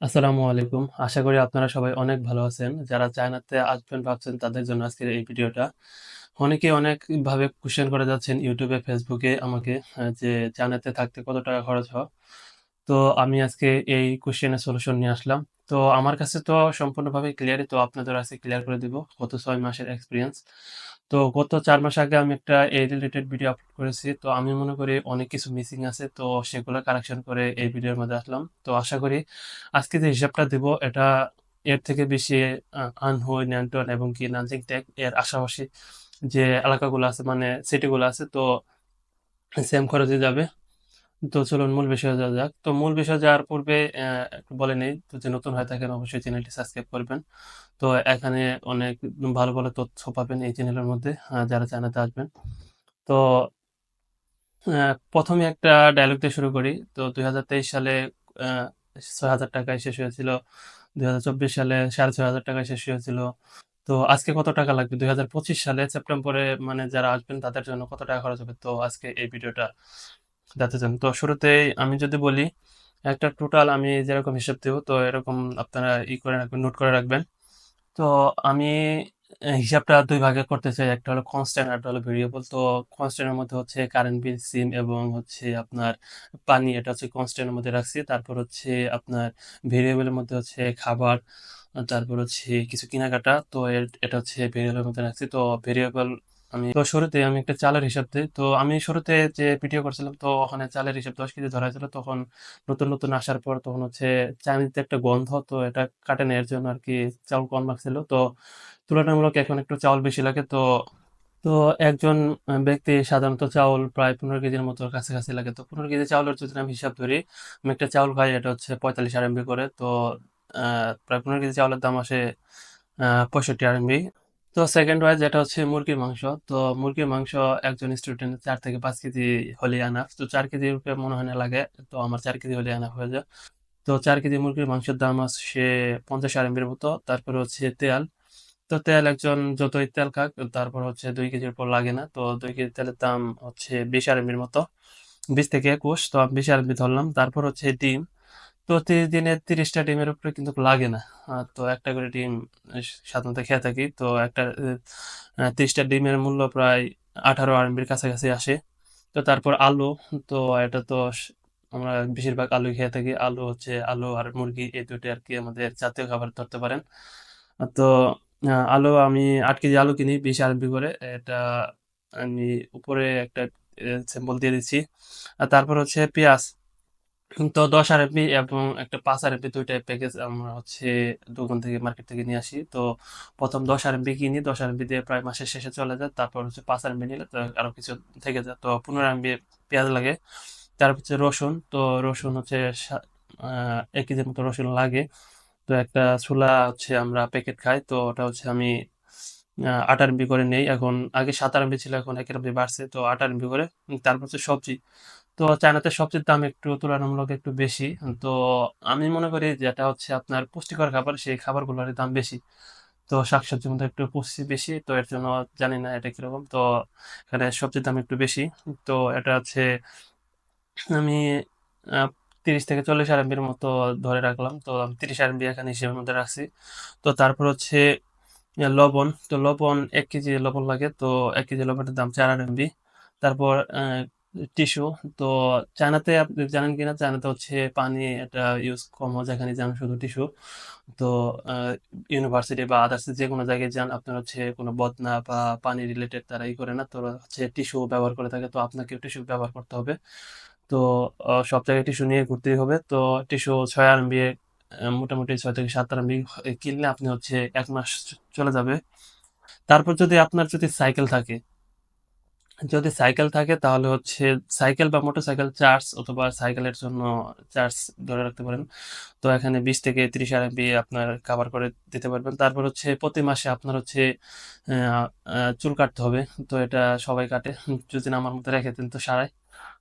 আসসালামু আলাইকুম। আশা করি আপনারা সবাই অনেক ভালো আছেন। যারা চায়নাতে আসবেন ভাবছেন তাদের জন্য আজকের এই ভিডিওটা। অনেকেই অনেকভাবে কোয়েশ্চেন করে যাচ্ছেন ইউটিউবে ফেসবুকে আমাকে যে চায়নাতে থাকতে কত টাকা খরচ হয়? তো আমি আজকে এই কোয়েশ্চেন এর সলিউশন নিয়ে আসলাম। তো আমার কাছে তো সম্পূর্ণভাবে ক্লিয়ারই তো আপনাদের আজকে ক্লিয়ার করে দিব গত ছয় মাসের এক্সপেরিয়েন্স। তো গত চার মাস আগে আমি একটা এই রিলেটেড ভিডিও আপলোড করেছি। তো আমি মনে করি অনেক কিছু মিসিং আছে। তো সেগুলো কারেকশন করে এই ভিডিওর মধ্যে আসলাম। তো আশা করি আজকে যে হিসাবটা দিব, এটা এর থেকে বেশি আনহু নিয়ন্ত্রণ এবং কি নানজিং ট্যাগ এর আশাপাশি যে এলাকাগুলো আছে মানে সিটিগুলো আছে, তো সেম খরচে যাবে। তো চলুন মূল বিষয়ে যাওয়া যাক। তো মূল বিষয়ে যাওয়ার পূর্বে একটু বলে নেই, তো যে নতুন হয়ে থাকেন অবশ্যই চ্যানেলটি সাবস্ক্রাইব করবেন। তো এখানে অনেক ভালো, ভালো তথ্য পাবেন এই চ্যানেলের মধ্যে যারা চায়নাতে আসবেন। তো ১ম একটা ডায়ালগ দিয়ে শুরু করি। তো ২০২৩ সালে ছয় হাজার টাকায় শেষ হয়েছিল। ২০২৪ সালে ৳৬,৫০০ টাকায় শেষ হয়েছিল। তো আজকে কত টাকা লাগবে? ২০২৫ সালে সেপ্টেম্বরে মানে যারা আসবেন তাদের জন্য কত টাকা খরচ হবে? তো আজকে এই ভিডিওটা জানতে চান। তো শুরুতেই আমি যদি বলি, একটা টোটাল আমি যেরকম হিসাব দেব তো এরকম আপনারা ই করে রাখবেন, নোট করে রাখবেন। তো আমি হিসাবটা দুই ভাগে করতে চাই। একটা হলো কনস্ট্যান্ট আরেকটা হলো ভেরিয়েবল। তো কনস্ট্যান্টের মধ্যে হচ্ছে কারেন্ট বিল, সিম এবং হচ্ছে আপনার পানি এটা হচ্ছে কনস্ট্যান্টের মধ্যে রাখছি। তারপর হচ্ছে আপনার ভেরিয়েবল এর মধ্যে হচ্ছে খাবার, তারপর হচ্ছে কিছু কেনাকাটা। তো এটা হচ্ছে ভেরিয়েবল এর মধ্যে রাখছি। তো ভেরিয়েবল আমি তো শুরুতে আমি একটা চালের হিসাব দিই তো আমি শুরুতে যে ভিডিও করছিলাম তো ওখানে চালের হিসাব ১০ কেজি ধরা হয়েছিল। তখন নতুন, নতুন আসার পর তখন হচ্ছে চায়নিজে একটা গন্ধ তো এটা কাটে না এর জন্য আরকি চাউল কম লাগছিল। তো তুলনামূলক এখন একটু চাউল বেশি লাগে। তো তো একজন ব্যক্তি সাধারণত চাউল প্রায় ১৫ কেজির মতো কাছাকাছি লাগে। তো ১৫ কেজি চাউলের যদি আমি হিসাব ধরি, আমি একটা চাউল খাই এটা হচ্ছে ৪৫ আরএমবি করে। তো প্রায় ১৫ কেজি চাউলের দাম আসে আ ৬৫ আরএমবি। তো সেকেন্ড ওয়াইজ যেটা হচ্ছে মুরগির মাংস। তো মুরগির মাংস একজন স্টুডেন্ট চার থেকে পাঁচ কেজি হলে এনাফ। তো ৪ কেজির উপরে মনে হয় না লাগে। তো আমার ৪ কেজি হলে এনাফ হয়ে যায়। তো চার কেজি মুরগির মাংসের দাম আসে ৫০ আরএমবির মতো। তারপরে হচ্ছে তেল। তো তেল একজন যতই তেল খাক, তারপর হচ্ছে দুই কেজির উপর লাগে না। তো দুই কেজি তেলের দাম হচ্ছে ২০ আরএমবির মতো। ২০ থেকে ২১ তো আমি ২০ আরএমবি ধরলাম। তারপর হচ্ছে ডিম। তো ৩০ দিনে ৩০ ডিমের উপরে কিন্তু লাগে না। তো একটা করে ডিম সাধারণত খেয়ে থাকি। তো একটা এ আ ৩০ টা ডিমের মূল্য প্রায় ১৮ আরএমবির কাছাকাছি আসে। তো তারপর আলু, তো এটা তো আমরা বেশিরভাগ আলু খেয়ে থাকি। আলু হচ্ছে আলু আর মুরগি এই ২ আর কি আমাদের জাতীয় খাবার ধরতে পারেন। তো আলু আমি আট কেজি আলু কিনি ২০ আরএমবি করে। এটা আমি উপরে একটা সিম্বল দিয়ে দিচ্ছি। আর তারপর হচ্ছে পেঁয়াজ। তো ১০ আরএমবি এবং একটা ৫ আরএমবি ২ টাই প্যাকেজ আমরা হচ্ছে দোকান থেকে মার্কেট থেকে নিয়ে আসি। তো ১ম ১০ আরএমবি কিনি। ১০ আরএমবি দিয়ে প্রায় মাসের শেষে চলে যায়। তারপর হচ্ছে ৫ আরএমবি নিলে তো আরও কিছু থেকে যায়। তো ১৫ আরএমবি পেঁয়াজ লাগে। তারপর হচ্ছে রসুন। তো রসুন হচ্ছে ১ কেজির মতো রসুন লাগে। তো একটা ছোলা হচ্ছে আমরা প্যাকেট খাই। তো ওটা হচ্ছে আমি আ ৮ আরএমবি করে নেই। এখন আগে ৭ আরএমবি ছিল, এখন ১ আরএমবি বাড়ছে। তো ৮ আরএমবি করে। তারপর হচ্ছে সবজি। তো চায়নাতে সবজির দাম একটু তুলনামূলক একটু বেশি। তো আমি মনে করি যেটা হচ্ছে আপনার পুষ্টিকর খাবার, সেই খাবারগুলোর দাম বেশি। তো শাকসবজির মধ্যে একটু পুষ্টি বেশি। তো এর জন্য জানি না এটা কীরকম। তো এখানে সবজির দাম একটু বেশি। তো এটা হচ্ছে আমি তিরিশ ৩০ থেকে ৪০ আরএমবির মতো ধরে রাখলাম। তো আমি ৩০ আরএমবি এখানে হিসেবের মধ্যে রাখছি। তো তারপর হচ্ছে লবণ। তো লবণ এক কেজি লবণ লাগে। তো এক কেজি লবণের দাম ৪ আরএমবি। তারপর আ টিস্যু। তো চায়নাতে আপনি জানেন কিনা, চায়নাতে হচ্ছে পানি এটা ইউজ কম হয়, যেখানে যান শুধু টিস্যু। তো ইউনিভার্সিটি বা আদার্স যে কোনো জায়গায় যান, আপনার হচ্ছে কোনো বদনা বা পানি রিলেটেড তারা ই করে না। তো হচ্ছে টিস্যু ব্যবহার করে থাকে। তো আপনাকেও টিস্যু ব্যবহার করতে হবে। তো সব জায়গায় টিস্যু নিয়ে ঘুরতেই হবে। তো টিস্যু ৬ আরএমবি আ মোটামুটি ছয় থেকে ৭ আরএমবি কিনলে আপনি হচ্ছে এক মাস চলে যাবে। তারপর যদি আপনার যদি সাইকেল থাকে, যদি সাইকেল থাকে তাহলে হচ্ছে সাইকেল বা মোটরসাইকেল চার্জ অথবা সাইকেলের জন্য চার্জ ধরে রাখতে পারেন। তো এখানে ২০ থেকে ৩০ আরএমবি আপনার কভার করে দিতে পারবেন। তারপর হচ্ছে প্রতি মাসে আপনার হচ্ছে চুল কাটতে হবে। তো এটা সবাই কাটে। যদি আমার মতো রেখে দেন তো সারায়।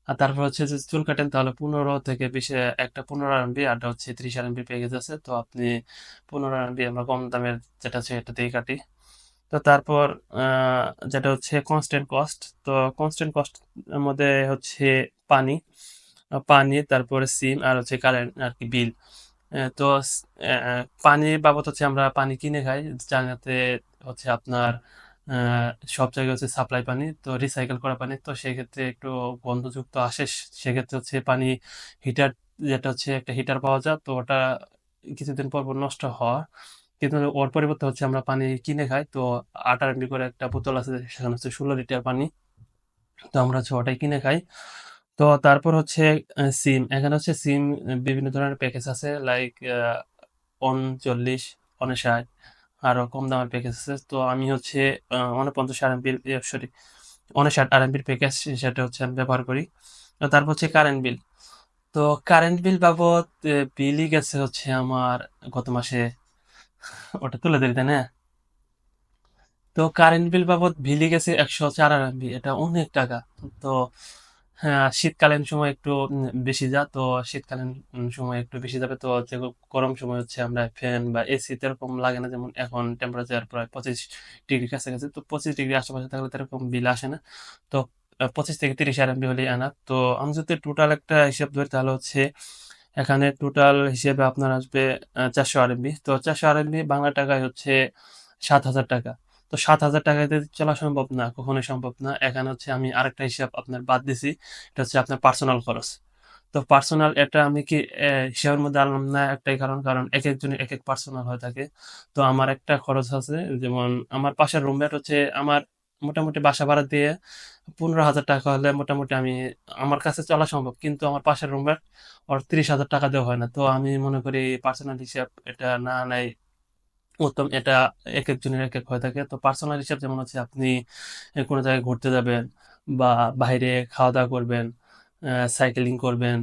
আর তারপর হচ্ছে যে চুল কাটেন তাহলে ১৫ থেকে ২০ এ একটা ১৫ আরএমবি আরটা হচ্ছে ৩০ আরএমবি প্যাকেজ আছে। তো আপনি ১৫ আরএমবি আমরা কম দামের যেটা আছে এটা দিয়ে কাটি। তো তারপর যেটা হচ্ছে কনস্ট্যান্ট কস্ট। তো কনস্ট্যান্ট কস্ট মধ্যে হচ্ছে পানি, পানি তারপরে সিম আর হচ্ছে কারেন্ট আর কি বিল। তো পানি বাবদ হচ্ছে আমরা পানি কিনে খাই। জানাতে হচ্ছে আপনার সব জায়গায় হচ্ছে সাপ্লাই পানি। তো রিসাইকেল করা পানি। তো সেক্ষেত্রে একটু গন্ধযুক্ত আসে। সেক্ষেত্রে হচ্ছে পানি হিটার যেটা হচ্ছে একটা হিটার পাওয়া যায়। তো ওটা কিছুদিন পর, পর নষ্ট হওয়া। কিন্তু ওর পরিবর্তে হচ্ছে আমরা পানি কিনে খাই। তো ৮ আরএমবি করে একটা বোতল আছে সেখানে হচ্ছে ১৬ লিটার পানি। তো আমরা হচ্ছে ওটাই কিনে খাই। তো তারপর হচ্ছে সিম। এখানে হচ্ছে সিম বিভিন্ন ধরনের প্যাকেজ আছে লাইক আ ৩৯, ৫৯ আরও কম দামের প্যাকেজ আছে। তো আমি হচ্ছে আ ৪৯ আরএমবির ইয়া সরি ৫৯ আরএমবির প্যাকেজ সেটা হচ্ছে আমি ব্যবহার করি। তারপর হচ্ছে কারেন্ট বিল। তো কারেন্ট বিল বাবদ বিলই গেছে হচ্ছে আমার গত মাসে ওটা তুলে দিবি, তাই না? তো কারেন্ট বিল বাবদ বিলই গেছে ১০৪ আরএমবি। এটা অনেক টাকা। তো শীতকালীন সময় একটু বেশি যা। তো শীতকালীন সময় একটু বেশি যাবে। তো গরম সময় হচ্ছে আমরা ফ্যান বা এসি এরকম লাগে না। যেমন এখন টেম্পারেচার প্রায় ২৫ ডিগ্রির কাছাকাছি। তো পঁচিশ ডিগ্রি আশেপাশে থাকলে এরকম বিল আসে না। তো ২৫ থেকে ৩০ আরএমবি হলেই আনা তো আমি যদি টোটাল একটা হিসাব ধরি তাহলে হচ্ছে এখানে টোটাল হিসেবে আপনার আসবে ৪০০ আরএমবি। তো চারশো ৪০০ আরএমবি বাংলা টাকায় হচ্ছে ৳৭,০০০ তো ৳৭,০০০ দিয়ে চলা সম্ভব না, কখনোই সম্ভব না। এখানে হচ্ছে আমি আরেকটা হিসাব আপনার বাদ দিছি। এটা হচ্ছে আপনার পার্সোনাল খরচ। তো পার্সোনাল এটা আমি কি হিসাবের মধ্যে আনলাম না একটাই কারণ, কারণ একেকজনের একেক পার্সোনাল হয়ে থাকে। তো আমার একটা খরচ আছে যেমন আমার পাশের রুমমেট হচ্ছে আমার মোটামুটি বাসা ভাড়া দিয়ে ৳১৫,০০০ হলে মোটামুটি আমি আমার কাছে চলা সম্ভব। কিন্তু আমার পাশের রুমমেট ওর তিরিশ হাজার টাকা দেওয়া হয় না। তো আমি মনে করি পার্সোনাল হিসাব এটা না আনাই উত্তম। এটা এক একজনের একেকজনের একেক হয়ে থাকে। তো পার্সোনাল হিসাব যেমন হচ্ছে আপনি কোনো জায়গায় ঘুরতে যাবেন বা বাইরে খাওয়া-দাওয়া করবেন, অ্যা সাইকেলিং করবেন।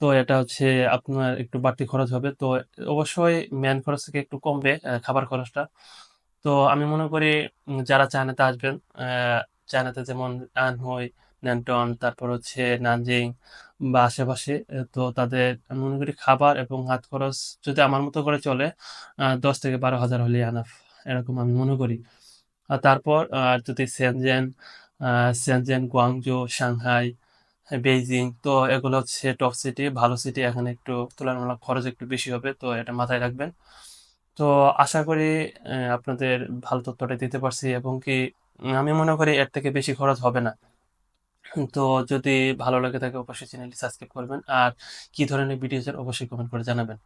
তো এটা হচ্ছে আপনার একটু বাড়তি খরচ হবে। তো অবশ্যই মেইন খরচ থেকে একটু কমবে খাবার খরচটা। তো আমি মনে করি যারা চায়নাতে আসবেন, চায়নাতে যেমন আনহই নানটন, তারপর হচ্ছে নানজিং বা আশেপাশে তো তাদের মনে করি খাবার এবং হাত খরচ যদি আমার মতো করে চলে ১০ থেকে ১২,০০০ হলেই এনাফ। এরকম আমি মনে করি। আর তারপর যদি Shenzhen, Shenzhen, Guangzhou, Shanghai, Beijing তো এগুলো হচ্ছে টপ সিটি, ভালো সিটি। এখানে একটু তুলনামূলক খরচ একটু বেশি হবে। তো এটা মাথায় রাখবেন। তো আশা করি আপনাদের ভালো তথ্যটা দিতে পারছি এবং কি আমি মনে করি এর থেকে বেশি খরচ হবে না। তো যদি ভালো লাগে থাকে অবশ্যই চ্যানেলটি সাবস্ক্রাইব করবেন। আর কি ধরনের ভিডিও চান অবশ্যই কমেন্ট করে জানাবেন।